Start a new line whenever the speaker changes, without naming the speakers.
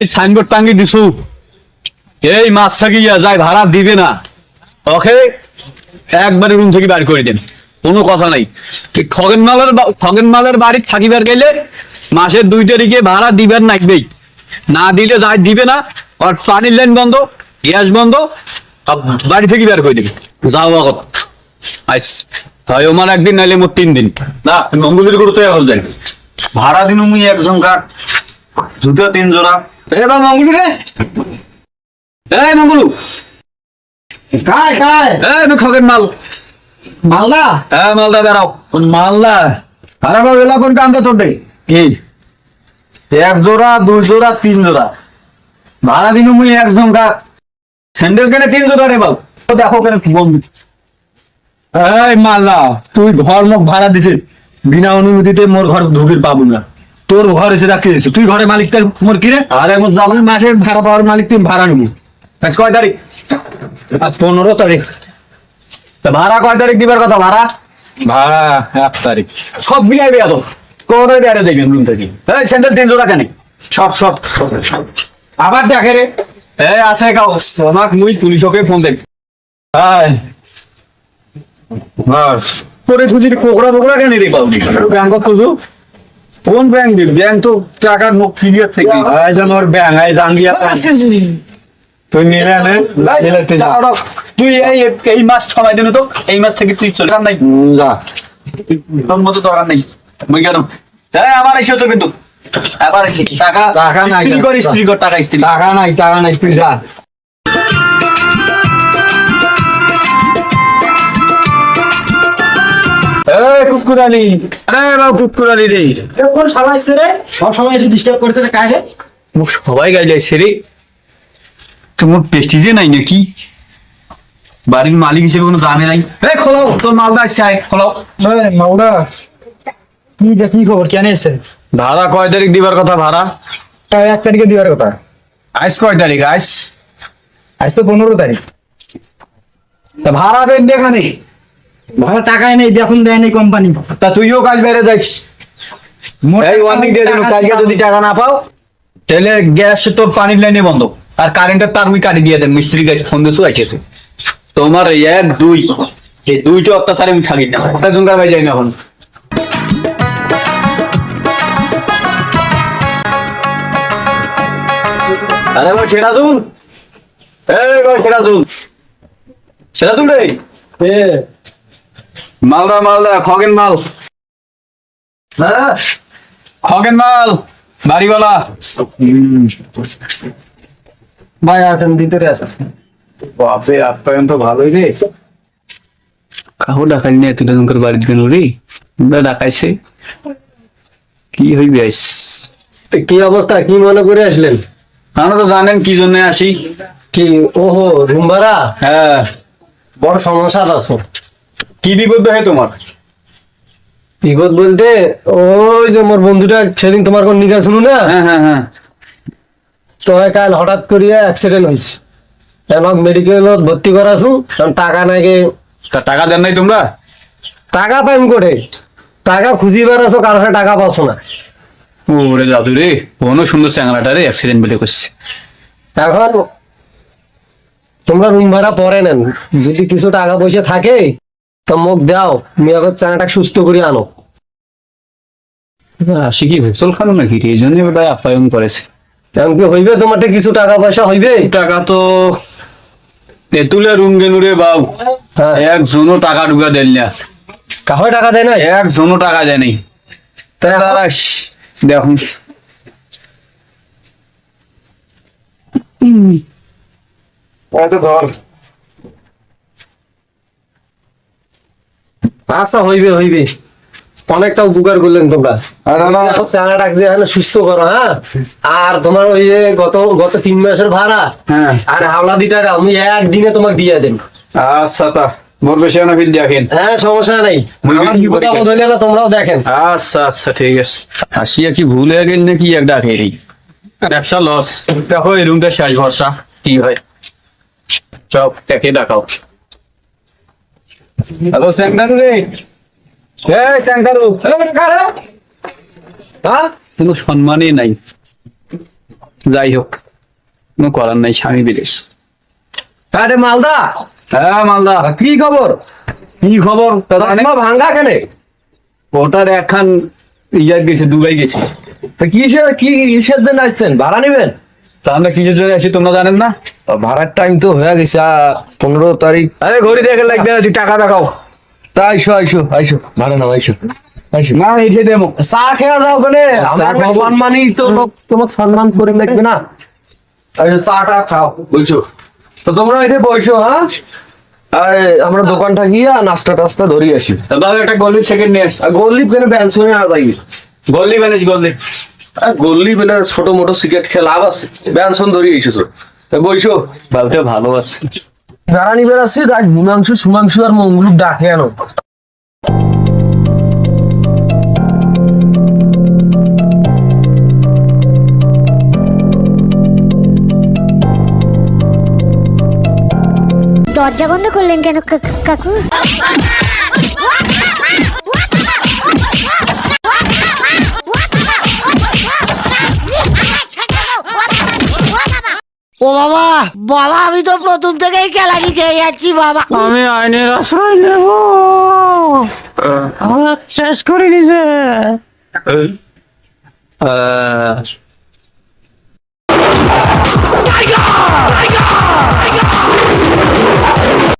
Signboard টাঙ্গি দিছু। এই মাছ থাকিয়া যায় ভাড়া দিবে না। ওকে? একবারে রুম থেকে বার করে দেন। কোনো কথা নাই। খগেন মালের খগেন মালের বাড়ি থাকিবার গেলে মাসের দুই তারিখে ভাড়া দিবেন নাকবেই না দিলে যায় দিবে না, আর পানির লাইন বন্ধ, গ্যাস বন্ধ বাড়ি থেকে বের করে দিবে। যাও আগত আইস হয় আমার একদিন নাইলে মোট তিন দিন। না, মঙ্গলের গুরুত্ব এখন যাই
ভাড়া দিন মুই এক জুতো তিন জোড়া।
এবার মঙ্গলু রে। এই মঙ্গলু।
কায় কায়
এই আমি খগেন মাল।
মালদা?
হ্যাঁ মালদা বেড়াও।
মালদা? আরে বাবা এলা কোন কান্দা তোটে
কি?
এক জোড়া দুই জোড়া তিন জোড়া। ভাড়া দিন মুই এক জনকা স্যান্ডেল কেনে তিন জোড়া রে বাবু দেখো কেন বন্ধু। এই মালদা তুই ঘর মুখ ভাড়া দিছিস। বিনা অনুমতিতে মোর ঘর ঢুকির পাবো না। তোর ঘর এসে রাখতে দিয়েছে। তুই ঘরে মালিক তার মোর কিরে আরে মোর যখন মাসের ভাড়া পাওয়ার মালিক তুই ভাড়া নিবি। আজ কয় তারিখ? আজ পনেরো তারিখ। তা ভাড়া কয় তারিখ দিবার কথা ভাড়া?
ভাড়া এক তারিখ।
সব মিলাই বেয়া তো। কোন বেড়ে দেখবেন রুম থেকে। এই স্যান্ডেল তিন জোড়া কেন সব সব।
আবার দেখে রে।
এই আছে কাউ।
আমাক মুই পুলিশকে ফোন দেব।
হাই আর তোরে তুই কোকড়া কোকড়া কেন রে পাউনি
ব্যাংক তুজু
কোন ব্যাংক দিবি? ব্যাংক তো টাকার মুখ ক্লিয়ার থেকে আই জান ওর ব্যাংক আই জান দিয়া তুই নিলে নে নিলে তুই
তুই এই এই মাস সময় দিন তো এই মাস থেকে তুই চলে নাই
যা।
তোর মতো দরকার নেই। মই গেলাম। এই আবার এসে তো কিন্তু। আবার এসে টাকা
টাকা নাই।
স্ত্রী কর টাকা স্ত্রী
টাকা নাই টাকা নাই তুই যা। এই আরে বাবু রে।
কোন শালাইছে রে। সব সময় এসে ডিস্টার্ব করেছে রে
মুখ সবাই গাই যাইছে রে। তোমার পেস্টিজে নাই নাকি? বাড়ির মালিক হিসেবে কোনো দামে নাই। এই খোলাও তোর মালদা আসছে আয় খোলাও।
মালদা। কি যে কি খবর কেন এসেছে
ভাড়া কয় তারিখ দিবার কথা ভাড়া?
এক তারিখে দিবার কথা।
আইস কয় তারিখ আইস?
আজ তো পনেরো তারিখ।
তা ভাড়া দেন দেখানি।
ভাড়া টাকাই নেই বেতন দেয় নেই কোম্পানি
তা তুইও কাজ বেড়ে যাইস। এই ওয়ার্নিং দিয়ে দিল কালকে যদি টাকা না পাও তাহলে গ্যাস তোর পানির লাইনে বন্ধ। আর কারেন্টের তার মুই কাটি দিয়ে দেন মিস্ত্রি গাছ ফোন দিয়ে আইছে তোমার এক দুই এই দুইটা অত্যাচারে আমি থাকি না। ওটা জঙ্গা ভাই যাই না এখন। আরে ভাই সেটা দুন এই ভাই সেটা দুন সেটা দুন রে মালদা মালদা খগেন মাল।
হ্যাঁ?
খগেন মাল বাড়িওয়ালা।
ভাই আছেন ভিতরে আছেন।
বাপে আপ্যায়ন তো ভালোই রে। কাহো ডাকাই নিয়ে তুলে তোমার বাড়ির গেল রে আমরা ডাকাইছে। কি হইবে আইস?
কি অবস্থা? কি মনে করে আসলেন?
আমরা তো জানেন কি জন্য আসি।
কি ওহো রুম ভাড়া
হ্যাঁ।
বড় সমস্যা আছে।
কি বিপদ হয় তোমার?
বিপদ বলতে ওই যে মোর বন্ধুটা সেদিন তোমার কোন নিকা শুনু না?
হ্যাঁ হ্যাঁ হ্যাঁ।
তো কাল হঠাৎ করিয়া অ্যাক্সিডেন্ট হয়েছে আমাকে মেডিকেলত ভর্তি করাছু কারণ টাকা নাকি
তা টাকা দেন নাই তোমরা?
টাকা পাইম করে টাকা খুঁজি বেড়াছো কারও কাছে টাকা পাচ্ছ না।
ওরে জাদু রে কোনো সুন্দর চ্যাংলাটা রে অ্যাক্সিডেন্ট বলে করছে।
এখন তোমরা রুম ভাড়া পরে নেন। যদি কিছু টাকা পয়সা থাকে তো মুখ দাও তুমি এখন চানাটা সুস্থ করে আনো।
আসি কি ভেসল খানো নাকি? এই জন্য ওটাই আপ্যায়ন করেছে।
এখন কি হইবে তোমার কিছু টাকা পয়সা হইবে?
টাকা তো তেতুলে রুম গেলু বাউ।
হ্যাঁ।
একজনও টাকা ঢুকা দেন না।
কাহয় টাকা দেয় না
একজনও টাকা দেয় নাই। তারা দেখুন।
ধর।
আচ্ছা হইবে হইবে। অনেকটা উপকার করলেন তোমরা।
আরে না
চানা টাক দিয়ে এখানে সুস্থ করো হ্যাঁ? আর তোমার ওই যে গত গত তিন মাসের ভাড়া
হ্যাঁ।
আর হাওলা দি টাকা আমি একদিনে তোমাকে দিয়ে দেন
আচ্ছা তা
হ্যাঁ সমস্যা নেই। আমার বিপদ আপদ হইলে না তোমরাও দেখেন।
আচ্ছা আচ্ছা ঠিক আছে। আসিয়া কি ভুল হয়ে গেল নাকি এক ডাকে ব্যবসা লস দেখো এই রুমটা শেষ ভরসা। কি হয়? চপ দেখে দেখাও। হ্যালো স্যাংদারু রে। স্যাংদারু।
হ্যাঁ
কোনো সম্মানই নাই। যাই হোক কোনো করার নাই স্বামী বিদেশ।
আরে মালদা?
হ্যাঁ মালদা।
কি খবর?
কি খবর?
ভাঙ্গা কেনে?
ওটার একখান ইয়ার গেছে দুবাই গেছে।
তা কিসের কি কিসের জন্য আসছেন? ভাড়া নিবেন?
তা আমরা কিসের জন্য আছি তোমরা জানেন না?
ভাড়ার টাইম তো হয়ে গেছে পনেরো তারিখ।
আরে ঘড়ি দেখে লাগবে তুই টাকা দেখাও।
তা আইসো আইসো আইসো। ভাড়া নাও আইসো
না এসে দেবো।
চা খেয়ে যাও ওখানে। আমার
খাব।
তো তোমাকে সম্মান করে লাগবে না। আইসো চাটা খাও। বুঝছ তো তোমরা এটা হ্যাঁ? আর আমরা দোকানটা গিয়ে নাস্তা টাস্তা ধরি আসি।
দাদা একটা গল্লি সেকেন্ড নিয়ে আস।
আর যাই?
গল্লি
পেলে ছোট মোটো সিগারেট খেলা আবার ব্যানসন ধরি এসেছ তো। বইসো
বাবুটা ভালো আছে।
যারা নিবে আসছি আজ হিমাংশু সুমাংশু আর মঙ্গলুক ডাকে আনো।
দরজা বন্ধ করলেন কেন কাকু? ও বাবা বাবা আমি তো প্রথম থেকেই খেলানি খেয়ে যাচ্ছি বাবা।
আমি আইনের আশ্রয় নেব। আমার শেষ করে নিজে।
আহ।